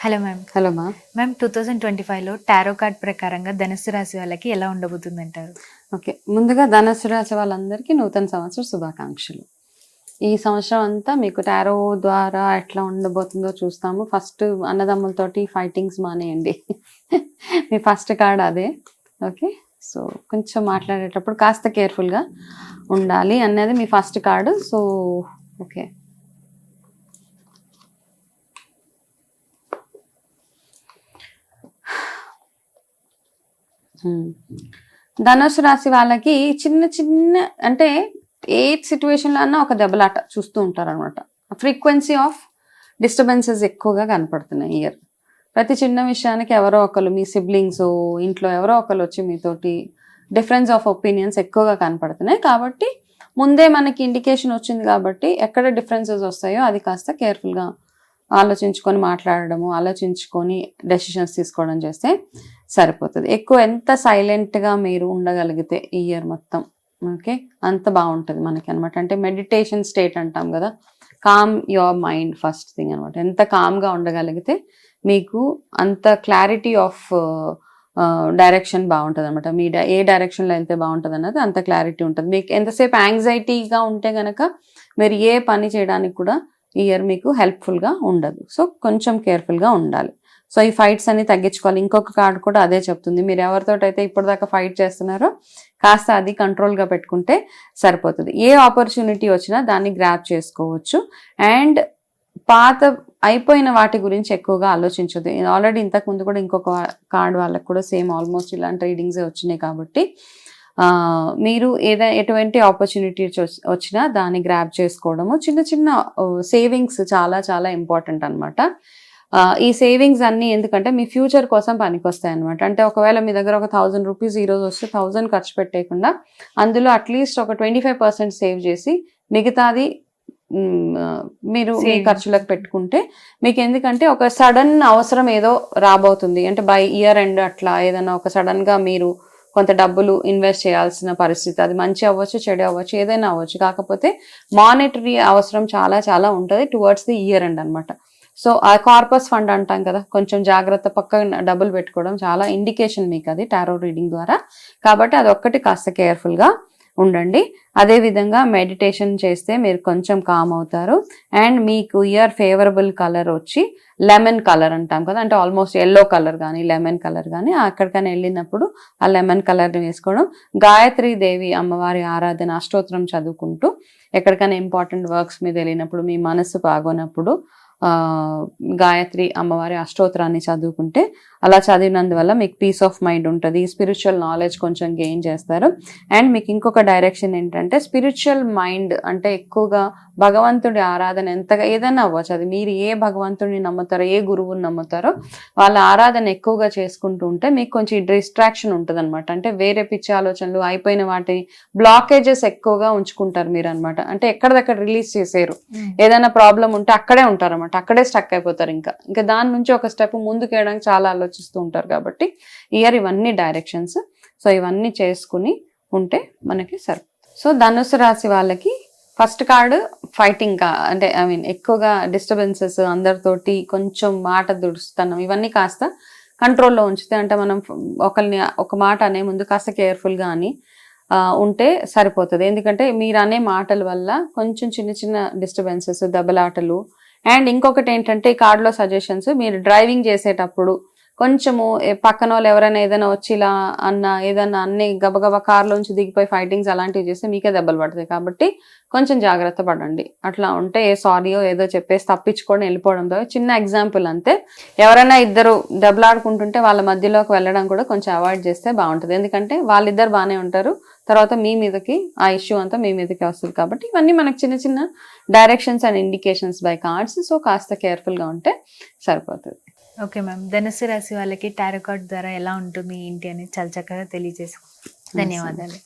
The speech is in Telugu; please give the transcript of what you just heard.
Hello ma'am. హలో మా. మ్యామ్ టూ థౌజండ్ ట్వంటీ ఫైవ్లో టారో కార్డ్ ప్రకారంగా ధనుసు రాశి వాళ్ళకి ఎలా ఉండబోతుంది అంటారు ఓకే. ముందుగా ధనుసు రాశి వాళ్ళందరికీ నూతన సంవత్సర శుభాకాంక్షలు. ఈ సంవత్సరం అంతా మీకు టారో ద్వారా ఎట్లా ఉండబోతుందో చూస్తాము. ఫస్ట్ అన్నదమ్ములతోటి ఫైటింగ్స్ మానేయండి. మీ ఫస్ట్ కార్డ్ అదే. ఓకే. సో కొంచెం మాట్లాడేటప్పుడు కాస్త కేర్ఫుల్గా ఉండాలి అనేది మీ ఫస్ట్ కార్డు. So okay. ధనుసు రాశి వాళ్ళకి చిన్న చిన్న అంటే ఏ సిచ్యువేషన్లో అన్నా ఒక దెబ్బలాట చూస్తూ ఉంటారు అనమాట ఫ్రీక్వెన్సీ ఆఫ్ డిస్టర్బెన్సెస్ ఎక్కువగా కనపడుతున్నాయి ఇయర్ ప్రతి చిన్న విషయానికి ఎవరో ఒకరు మీ సిబ్లింగ్స్ ఇంట్లో ఎవరో ఒకరు వచ్చి మీతోటి డిఫరెన్స్ ఆఫ్ ఒపీనియన్స్ ఎక్కువగా కనపడుతున్నాయి. కాబట్టి ముందే మనకి ఇండికేషన్ వచ్చింది కాబట్టి ఎక్కడ డిఫరెన్సెస్ వస్తాయో అది కాస్త కేర్ఫుల్గా ఆలోచించుకొని మాట్లాడడము ఆలోచించుకొని డెసిషన్స్ తీసుకోవడం చేస్తే సరిపోతుంది. ఎక్కువ ఎంత సైలెంట్గా మీరు ఉండగలిగితే ఈ ఇయర్ మొత్తం ఓకే? అంత బాగుంటుంది మనకి అనమాట అంటే మెడిటేషన్ స్టేట్ అంటాం కదా calm your mind first thing అనమాట ఎంత కామ్గా ఉండగలిగితే మీకు అంత క్లారిటీ ఆఫ్ డైరెక్షన్ బాగుంటుంది అనమాట మీ ఏ డైరెక్షన్లో వెళ్తే బాగుంటుంది అన్నది అంత క్లారిటీ ఉంటుంది. మీకు ఎంతసేపు యాంగ్జైటీగా ఉంటే కనుక మీరు ఏ పని చేయడానికి కూడా ఇయర్ మీకు హెల్ప్ఫుల్గా ఉండదు. సో కొంచెం కేర్ఫుల్గా ఉండాలి. సో ఈ ఫైట్స్ అన్ని తగ్గించుకోవాలి. ఇంకొక కార్డ్ కూడా అదే చెప్తుంది. మీరు ఎవరితో అయితే ఇప్పటిదాకా ఫైట్ చేస్తున్నారో కాస్త అది కంట్రోల్గా పెట్టుకుంటే సరిపోతుంది. ఏ ఆపర్చునిటీ వచ్చినా దాన్ని గ్రాప్ చేసుకోవచ్చు. అండ్ పాత అయిపోయిన వాటి గురించి ఎక్కువగా ఆలోచించదు ఆల్రెడీ ఇంతకు ముందు కూడా ఇంకొక కార్డ్ వాళ్ళకు కూడా సేమ్ ఆల్మోస్ట్ ఇలాంటి రీడింగ్సే వచ్చినాయి కాబట్టి మీరు ఏదైనా ఎటువంటి ఆపర్చునిటీ వచ్చినా దాన్ని గ్రాప్ చేసుకోవడము చిన్న చిన్న సేవింగ్స్ చాలా చాలా ఇంపార్టెంట్ అనమాట ఈ సేవింగ్స్ అన్ని ఎందుకంటే మీ ఫ్యూచర్ కోసం పనికొస్తాయి అనమాట అంటే ఒకవేళ మీ దగ్గర ఒక థౌజండ్ రూపీస్ ఈ రోజు వస్తే థౌజండ్ ఖర్చు పెట్టేయకుండా అందులో అట్లీస్ట్ ఒక ట్వంటీ ఫైవ్ పర్సెంట్ సేవ్ చేసి మిగతాది మీరు మీ. ఖర్చులకు పెట్టుకుంటే మీకు ఎందుకంటే ఒక సడన్ అవసరం ఏదో రాబోతుంది. అంటే బై ఇయర్ ఎండ్ అట్లా ఏదైనా ఒక సడన్గా మీరు కొంత డబ్బులు ఇన్వెస్ట్ చేయాల్సిన పరిస్థితి అది మంచి అవ్వచ్చు చెడు అవ్వచ్చు ఏదైనా అవ్వచ్చు. కాకపోతే మానిటరీ అవసరం చాలా చాలా ఉంటుంది టువర్డ్స్ ది ఇయర్ అండ్ అనమాట సో ఆ కార్పస్ ఫండ్ అంటాం కదా కొంచెం జాగ్రత్త పక్క డబ్బులు పెట్టుకోవడం చాలా ఇండికేషన్ మీకు అది టారో రీడింగ్ ద్వారా. కాబట్టి అది ఒక్కటి కాస్త కేర్ఫుల్గా ఉండండి. అదే విధంగా మెడిటేషన్ చేస్తే మీరు కొంచెం కామ్ అవుతారు. అండ్ మీకు ఇయర్ ఫేవరబుల్ కలర్ వచ్చి లెమన్ కలర్ అంటాం కదా. అంటే ఆల్మోస్ట్ ఎల్లో కలర్ కానీ లెమన్ కలర్ కానీ అక్కడికైనా వెళ్ళినప్పుడు ఆ లెమన్ కలర్ని వేసుకోవడం. గాయత్రి దేవి అమ్మవారి ఆరాధన అష్టోత్తరం చదువుకుంటూ ఎక్కడికైనా ఇంపార్టెంట్ వర్క్స్ మీద వెళ్ళినప్పుడు మీ మనసు బాగోనప్పుడు గాయత్రి అమ్మవారి అష్టోత్తరాన్ని చదువుకుంటే అలా చదివినందువల్ల మీకు పీస్ ఆఫ్ మైండ్ ఉంటుంది స్పిరిచువల్ నాలెడ్జ్ కొంచెం గెయిన్ చేస్తారు. అండ్ మీకు ఇంకొక డైరెక్షన్ ఏంటంటే స్పిరిచువల్ మైండ్ అంటే ఎక్కువగా భగవంతుడి ఆరాధన ఎంతగా ఏదైనా అవ్వచ్చు. అది మీరు ఏ భగవంతుడిని నమ్ముతారో ఏ గురువుని నమ్ముతారో వాళ్ళ ఆరాధన ఎక్కువగా చేసుకుంటూ ఉంటే మీకు కొంచెం డిస్ట్రాక్షన్ ఉంటుంది అనమాట అంటే వేరే పిచ్చి ఆలోచనలు అయిపోయిన వాటిని బ్లాకేజెస్ ఎక్కువగా ఉంచుకుంటారు మీరు అనమాట అంటే ఎక్కడిదక్కడ రిలీజ్ చేసేరు ఏదైనా ప్రాబ్లం ఉంటే అక్కడే ఉంటారు అనమాట అక్కడే స్టక్ అయిపోతారు ఇంకా. ఇంకా దాని నుంచి ఒక స్టెప్ ముందుకు వేయడానికి చాలా ఆలోచిస్తూ ఉంటారు కాబట్టి ఇయర్ ఇవన్నీ డైరెక్షన్స్ సో ఇవన్నీ చేసుకుని ఉంటే మనకి సరి సో ధనుసు రాశి వాళ్ళకి ఫస్ట్ కార్డు ఫైటింగ్ అంటే ఐ మీన్ ఎక్కువగా డిస్టర్బెన్సెస్ అందరితోటి కొంచెం మాట దుడుస్తాను ఇవన్నీ కాస్త కంట్రోల్లో ఉంచితే అంటే మనం ఒకరిని ఒక మాట అనే ముందు కాస్త కేర్ఫుల్గా అని ఉంటే సరిపోతుంది. ఎందుకంటే మీరు అనే మాటల వల్ల కొంచెం చిన్న చిన్న డిస్టర్బెన్సెస్ దెబ్బలాటలు అండ్ ఇంకొకటి ఏంటంటే ఈ కార్డులో సజెషన్స్ మీరు డ్రైవింగ్ చేసేటప్పుడు కొంచెము పక్కన వాళ్ళు ఎవరైనా ఏదైనా వచ్చి ఇలా అన్న ఏదైనా అన్ని గబగబా కార్లోంచి దిగిపోయి ఫైటింగ్స్ అలాంటివి చేస్తే మీకే దెబ్బలు పడతాయి. కాబట్టి కొంచెం జాగ్రత్త పడండి. అట్లా ఉంటే ఏ సారీయో ఏదో చెప్పేసి తప్పించుకొని వెళ్ళిపోవడంతో చిన్న ఎగ్జాంపుల్ అంతే. ఎవరైనా ఇద్దరు దెబ్బలాడుకుంటుంటే వాళ్ళ మధ్యలోకి వెళ్ళడం కూడా కొంచెం అవాయిడ్ చేస్తే బాగుంటుంది. ఎందుకంటే వాళ్ళిద్దరు బాగానే ఉంటారు. తర్వాత మీ మీదకి ఆ ఇష్యూ అంతా మీ మీదకి వస్తుంది కాబట్టి ఇవన్నీ మనకు చిన్న చిన్న directions and indications by cards so కాస్త కేర్ఫుల్గా ఉంటే సరిపోతుంది. ఓకే మ్యామ్ ధనుసు రాశి వాళ్ళకి టారో కార్డ్ ద్వారా ఎలా ఉంటుంది ఏంటి అని చాలా చక్కగా తెలియజేసాం ధన్యవాదాలు.